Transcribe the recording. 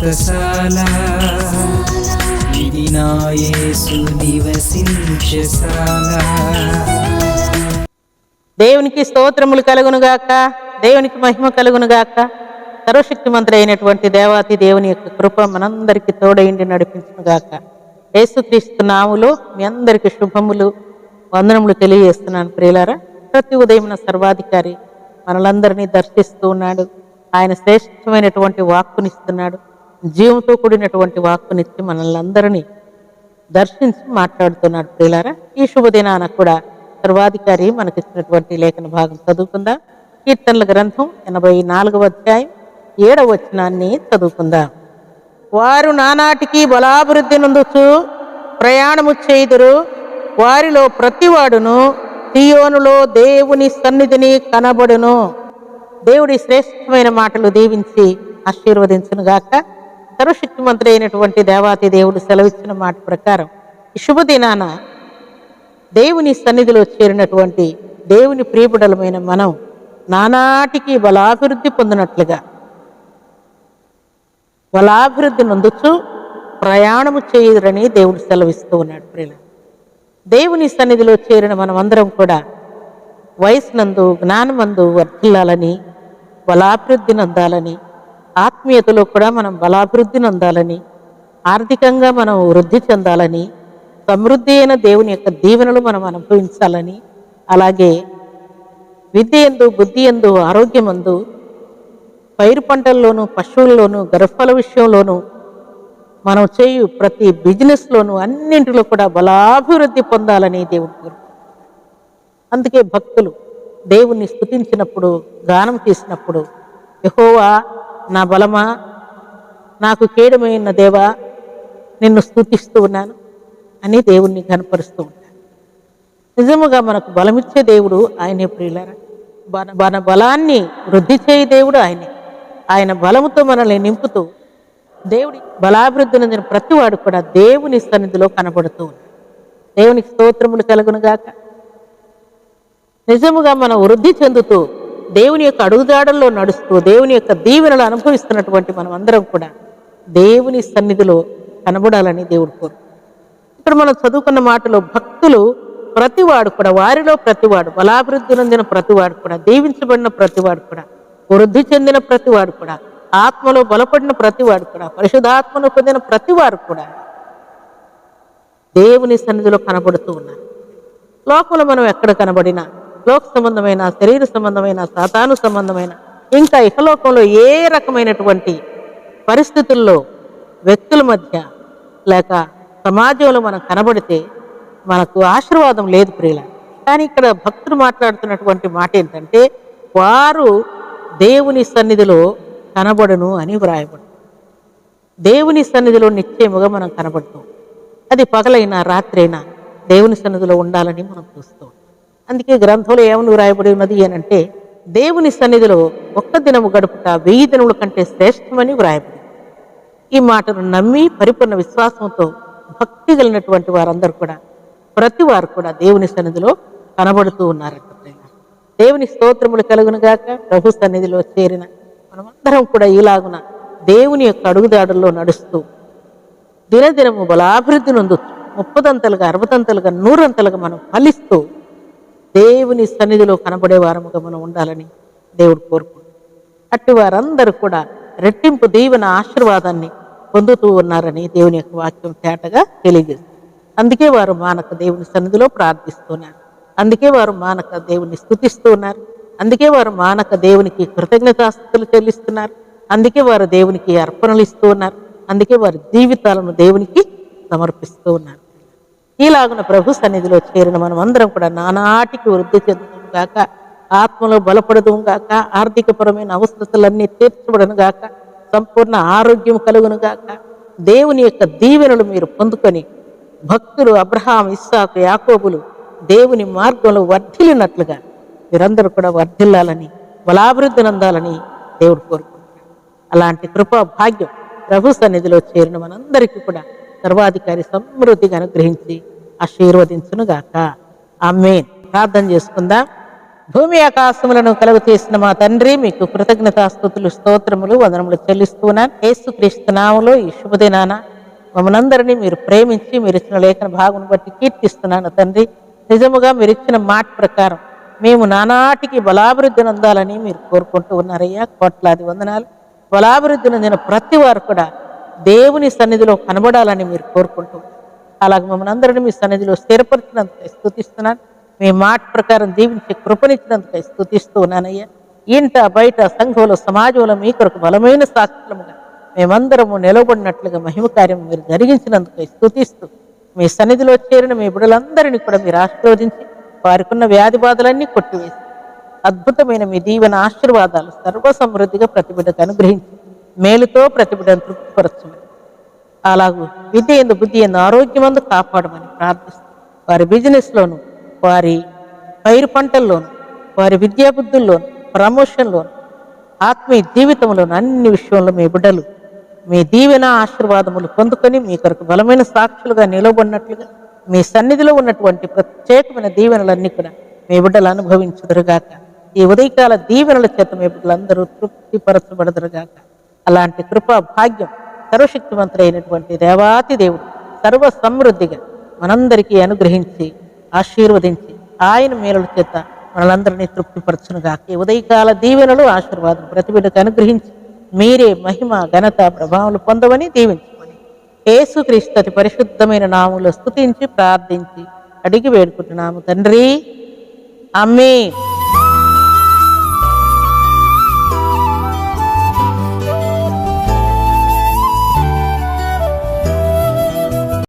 వ్రతశాల ఇది నా నివసించశాల దేవునికి స్తోత్రములు కలుగునుగాక దేవునికి మహిమ కలుగునుగాక సర్వశక్తిమంతుడు అయినటువంటి దేవాతి దేవుని యొక్క కృప మనందరికీ తోడైండి నడిపించునుగాక యేసుక్రీస్తు నాములో మీ అందరికీ శుభములు వందనములు తెలియజేస్తున్నాను ప్రియులారా. ప్రతి ఉదయం సర్వాధికారి మనలందరినీ దర్శిస్తూ ఉన్నాడు. ఆయన శ్రేష్టమైనటువంటి వాక్కునిస్తున్నాడు. జీవంతో కూడినటువంటి వాక్కునిచ్చి మనల్ని అందరినీ దర్శించి మాట్లాడుతున్నాడు ప్రియులారా. ఈ శుభదినాన కూడా సర్వాధికారి మనకిచ్చినటువంటి లేఖన భాగం చదువుకుందాం. కీర్తనల గ్రంథం ఎనభై నాలుగవ అధ్యాయం ఏడవ వచనాన్ని చదువుకుందాం. వారు నానాటికి బలాభివృద్ధి నందుచు ప్రయాణము చేయుదురు. వారిలో ప్రతివాడును సియోనులో దేవుని సన్నిధిని కనబడును. దేవుడి శ్రేష్టమైన మాటలు దీవించి ఆశీర్వదించునుగాక. గాక సర్వశక్తిమంతుడు అయినటువంటి దేవాతి దేవుడు సెలవిచ్చిన మాట ప్రకారం ఈ శుభదినాన దేవుని సన్నిధిలో చేరినటువంటి దేవుని ప్రియబుడలమైన మనం నానాటికి బలాభివృద్ధి పొందినట్లుగా బలాభివృద్ధి నొందుచు ప్రయాణము చేయరని దేవుడు సెలవిస్తూ ఉన్నాడు ప్రియుల దేవుని సన్నిధిలో చేరిన మనమందరం కూడా వయసునందు జ్ఞానమందు వర్ధిల్లాలని బలాభివృద్ధి నందాలని ఆత్మీయతలో కూడా మనం బలాభివృద్ధి నొందాలని ఆర్థికంగా మనం వృద్ధి చెందాలని సమృద్ధి అయిన దేవుని యొక్క దీవెనలు మనం అనుభవించాలని అలాగే విద్య ఎందు బుద్ధి ఎందు ఆరోగ్యమందు పైరు పంటల్లోనూ పశువుల్లోనూ గర్భఫల విషయంలోనూ మనం చేయు ప్రతి బిజినెస్లోనూ అన్నింటిలో కూడా బలాభివృద్ధి పొందాలని దేవుడు అందుకే భక్తులు దేవుణ్ణి స్థుతించినప్పుడు గానం చేసినప్పుడు యహోవా నా బలమా? నాకు కీడమైన దేవా నిన్ను స్థుతిస్తూ ఉన్నాను. అని దేవుణ్ణి కనపరుస్తూ ఉంటాను నిజముగా మనకు బలమిచ్చే దేవుడు ఆయనే ప్రియులారా. మన బలాన్ని వృద్ధి చేయ దేవుడు ఆయనే. ఆయన బలముతో మనల్ని నింపుతూ దేవుడి బలాభివృద్ధి నందిన ప్రతివాడు కూడా దేవుని సన్నిధిలో కనబడుతూ ఉన్నాడు. దేవునికి స్తోత్రములు కలుగునుగాక. నిజముగా మనం వృద్ధి చెందుతూ దేవుని యొక్క అడుగుదాడల్లో నడుస్తూ దేవుని యొక్క దీవెనలు అనుభవిస్తున్నటువంటి మనం అందరం కూడా దేవుని సన్నిధిలో కనబడాలని దేవుడు కోరు ఇక్కడ మనం చదువుకున్న మాటలో భక్తులు ప్రతివాడు కూడా వారిలో ప్రతివాడు బలాభివృద్ధి నొందిన ప్రతివాడు కూడా దీవించబడిన ప్రతివాడు కూడా వృద్ధి చెందిన ప్రతివాడు కూడా ఆత్మలో బలపడిన ప్రతివాడు కూడా పరిశుధాత్మను పొందిన ప్రతివారు కూడా దేవుని సన్నిధిలో కనబడుతూ ఉన్నారు. లోకంలో మనం ఎక్కడ కనబడినా లోక సంబంధమైన శరీర సంబంధమైన సాతాను సంబంధమైన ఇంకా ఇహలోకంలో ఏ రకమైనటువంటి పరిస్థితుల్లో వ్యక్తుల మధ్య లేక సమాజంలో మనం కనబడితే మనకు ఆశీర్వాదం లేదు ప్రియుల కానీ ఇక్కడ భక్తులు మాట్లాడుతున్నటువంటి మాట ఏంటంటే వారు దేవుని సన్నిధిలో కనబడును అని వ్రాయబడు. దేవుని సన్నిధిలో నిశ్చయముగా మనం కనబడుతాం. అది పగలైనా రాత్రైనా దేవుని సన్నిధిలో ఉండాలని మనం చూస్తాం. అందుకే గ్రంథంలో ఏమని వ్రాయబడి ఉన్నది అనంటే దేవుని సన్నిధిలో ఒక్క దినము గడుపుట వెయ్యి దినముల కంటే శ్రేష్టమని వ్రాయబడి ఈ మాటను నమ్మి పరిపూర్ణ విశ్వాసంతో భక్తి కలిగినటువంటి వారందరూ కూడా ప్రతి వారు కూడా దేవుని సన్నిధిలో కనబడుతూ ఉన్నారట దేవుని స్తోత్రములు కలుగునుగాక ప్రభు సన్నిధిలో చేరిన మనమందరం కూడా ఇలాగున దేవుని యొక్క అడుగుదాడుల్లో నడుస్తూ దినదినము బలాభివృద్ధి నందు ముప్పదంతలుగా అరవదంతలుగా నూరంతలుగా మనం ఫలిస్తూ దేవుని సన్నిధిలో కనబడే వారముగా మనం ఉండాలని దేవుడు కోరుకుంటున్నాడు. అట్టి వారందరూ కూడా రెట్టింపు దీవెన ఆశీర్వాదాన్ని పొందుతూ ఉన్నారని దేవుని యొక్క వాక్యం తేటగా తెలియజేస్తుంది. అందుకే వారు మానక దేవుని సన్నిధిలో ప్రార్థిస్తున్నారు. అందుకే వారు మానక దేవుని స్థుతిస్తూ ఉన్నారు. అందుకే వారు మానక దేవునికి కృతజ్ఞతాస్తులు చెల్లిస్తున్నారు. అందుకే వారు దేవునికి అర్పణలు ఇస్తూ ఉన్నారు. అందుకే వారి జీవితాలను దేవునికి సమర్పిస్తూ ఉన్నారు. ఈలాగున ప్రభు సన్నిధిలో చేరిన మనం అందరం కూడా నానాటికి వృద్ధి చెందుతుంది గాక. ఆత్మలో బలపడదు గాక. ఆర్థికపరమైన అవసరతలన్నీ తీర్చబడను గాక. సంపూర్ణ ఆరోగ్యం కలుగును గాక. దేవుని యొక్క దీవెనలు మీరు పొందుకొని భక్తులు అబ్రహాం ఇస్సాకు యాకోబులు దేవుని మార్గంలో వర్ధిల్లినట్లుగా మీరందరూ కూడా వర్ధిల్లాలని బలాభివృద్ధి నందాలని దేవుడు కోరుకుంటున్నాడు. అలాంటి కృపా భాగ్యం ప్రభు సన్నిధిలో చేరిన మనందరికీ కూడా సర్వాధికారి సమృద్ధిగా అనుగ్రహించి ఆశీర్వదించునుగాక. ఆమెన్. ప్రార్థన చేసుకుందాం. భూమి ఆకాశములను కలుగు చేసిన మా తండ్రి మీకు కృతజ్ఞతాస్థుతులు స్తోత్రములు వందనములు చెల్లిస్తున్నాను యేసుక్రీస్తు నామములో ఈ శుభదినాన మమ్మల్ందరినీ మీరు ప్రేమించి మీరు ఇచ్చిన లేఖన భాగం బట్టి కీర్తిస్తున్నాను తండ్రి. నిజముగా మీరు ఇచ్చిన మాట ప్రకారం మేము నానాటికి బలాభివృద్ధి నందాలని మీరు కోరుకుంటూ ఉన్నారయ్యా. కోట్లాది వందనాలు. బలాభివృద్ధి నొందిన ప్రతి వారు కూడా దేవుని సన్నిధిలో కనబడాలని మీరు కోరుకుంటూ అలాగ మమ్మల్ని అందరినీ మీ సన్నిధిలో స్థిరపరిచినందుకు స్థుతిస్తున్నాను. మీ మాట ప్రకారం దీవించి కృపనిచ్చినందుకు స్థుతిస్తూ ఉన్నానయ్యా. ఇంట బయట సంఘంలో సమాజంలో మీ కొరకు బలమైన సాక్షులముగా మేమందరము నిలబడినట్లుగా మహిమ కార్యం మీరు జరిగించినందుకై స్థుతిస్తూ మీ సన్నిధిలో చేరిన మీ బిడ్డలందరినీ కూడా మీరు ఆశీర్వదించి వారికి ఉన్న వ్యాధి బాధలన్నీ కొట్టివేసి అద్భుతమైన మీ దీవెన ఆశీర్వాదాలు సర్వ సమృద్ధిగా అనుగ్రహించి మేలుతో ప్రతిబిడ్డను తృప్తిపరచమని అలాగూ. విద్య ఎందు బుద్ధి ఎందు ఆరోగ్యమందు కాపాడమని ప్రార్థిస్తూ. వారి బిజినెస్లోను వారి పైరు పంటల్లోను వారి విద్యా బుద్ధుల్లోను ప్రమోషన్లోను ఆత్మీయ జీవితంలోను అన్ని విషయంలో మీ బిడ్డలు మీ దీవెన ఆశీర్వాదములు పొందుకొని మీ కొరకు బలమైన సాక్షులుగా నిలబడినట్లుగా మీ సన్నిధిలో ఉన్నటువంటి ప్రత్యేకమైన దీవెనలన్నీ కూడా మీ బిడ్డలు అనుభవించుదురుగాక. ఈ ఉదయకాల దీవెనల చేత మీ బిడ్డలందరూ తృప్తిపరచబడదురుగాక. అలాంటి కృపా భాగ్యం సర్వశక్తివంతుడైనటువంటి దేవాతి దేవుడు సర్వ సమృద్ధిగా మనందరికీ అనుగ్రహించి ఆశీర్వదించి ఆయన మేలుల చేత మనలందరినీ తృప్తిపరచునుగాక. ఈ ఉదయకాల దీవెనలు ఆశీర్వాదం ప్రతిబిడ్డకు అనుగ్రహించి మీరే మహిమ ఘనత ప్రభావాలు పొందవని దీవించమని యేసుక్రీస్తు అతి పరిశుద్ధమైన నాములు స్థుతించి ప్రార్థించి అడిగి వేడుకుంటున్నాము తండ్రి. అమ్మే